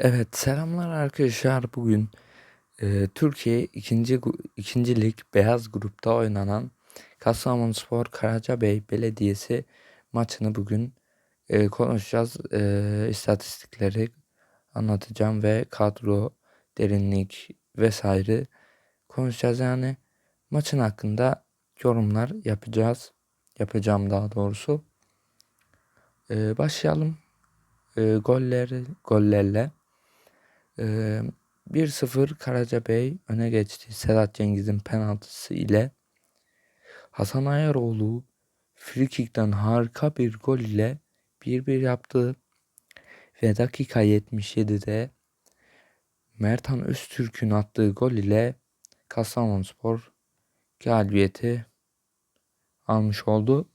Evet, selamlar arkadaşlar. Bugün e, Türkiye 2. 2. Lig Beyaz Grup'ta oynanan Kastamonuspor Karacabey Belediyesi maçını bugün e, konuşacağız. E, istatistikleri anlatacağım ve kadro, derinlik vesaire konuşacağız. Yani maçın hakkında yorumlar yapacağız. Yapacağım daha doğrusu. E, başlayalım. E, golleri, gollerle. Ee, 1-0 Karacabey öne geçti. Sedat Cengiz'in penaltısı ile Hasan Ayaroğlu frikikten harika bir gol ile 1-1 yaptı. Ve dakika 77'de Mertan Öztürk'ün attığı gol ile Kastamonuspor galibiyeti almış oldu.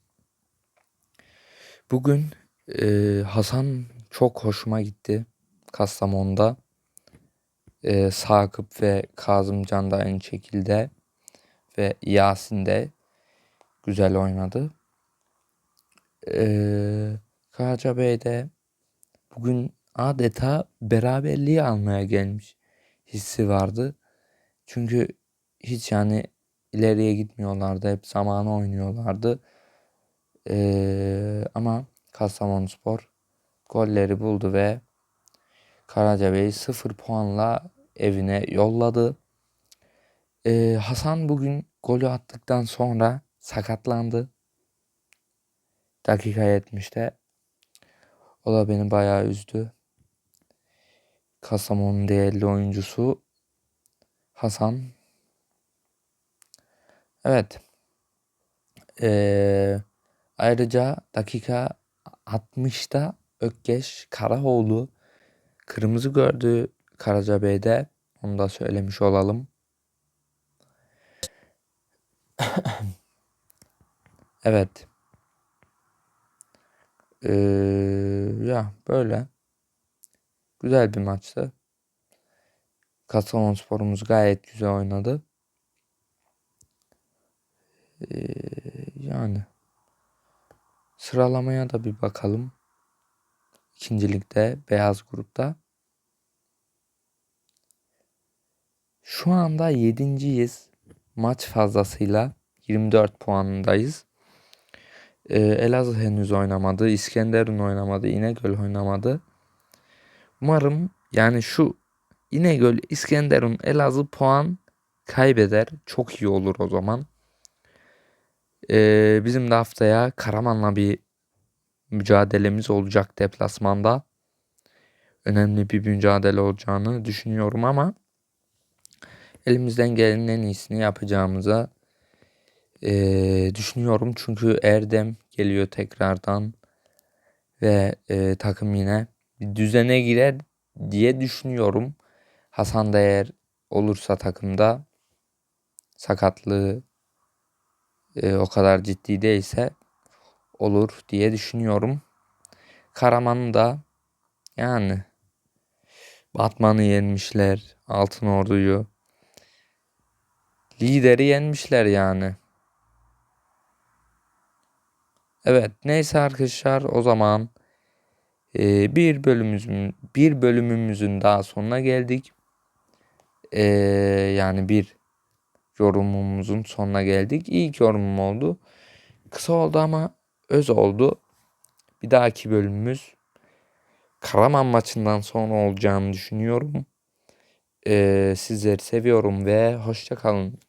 Bugün e, Hasan çok hoşuma gitti Kastamonu'da e, Sakıp ve Kazımcan da aynı şekilde ve Yasin de güzel oynadı. E, Karacabey de bugün adeta beraberliği almaya gelmiş hissi vardı. Çünkü hiç yani ileriye gitmiyorlardı. Hep zamanı oynuyorlardı. Ee, ama Kastamonuspor golleri buldu ve Karacabey'i 0 puanla evine yolladı. Ee, Hasan bugün golü attıktan sonra sakatlandı. Dakika 70'te. O da beni bayağı üzdü. Kastamonu'nun değerli oyuncusu Hasan. Evet. Ee, ayrıca dakika 60'ta Ökkeş Karaoğlu kırmızı gördü Karacabey'de. Onu da söylemiş olalım. evet. Ee, ya böyle. Güzel bir maçtı. Kastamonuspor'umuz gayet güzel oynadı. Ee, yani sıralamaya da bir bakalım. İkincilikte beyaz grupta. Şu anda yedinciyiz. Maç fazlasıyla 24 puanındayız. Ee, Elazığ henüz oynamadı. İskenderun oynamadı. İnegöl oynamadı. Umarım yani şu İnegöl, İskenderun, Elazığ puan kaybeder. Çok iyi olur o zaman. Ee, bizim de haftaya Karaman'la bir mücadelemiz olacak deplasmanda. Önemli bir mücadele olacağını düşünüyorum ama elimizden gelenin en iyisini yapacağımıza e, düşünüyorum. Çünkü Erdem geliyor tekrardan ve e, takım yine bir düzene girer diye düşünüyorum. Hasan da eğer olursa takımda sakatlığı e, o kadar ciddi değilse olur diye düşünüyorum. Karaman'ı da yani Batman'ı yenmişler. Altın Ordu'yu. Lideri yenmişler yani. Evet neyse arkadaşlar o zaman e, bir bölümümüzün bir bölümümüzün daha sonuna geldik. E, yani bir yorumumuzun sonuna geldik. İlk yorumum oldu. Kısa oldu ama öz oldu. Bir dahaki bölümümüz Karaman maçından sonra olacağını düşünüyorum. Ee, sizleri seviyorum ve hoşça kalın.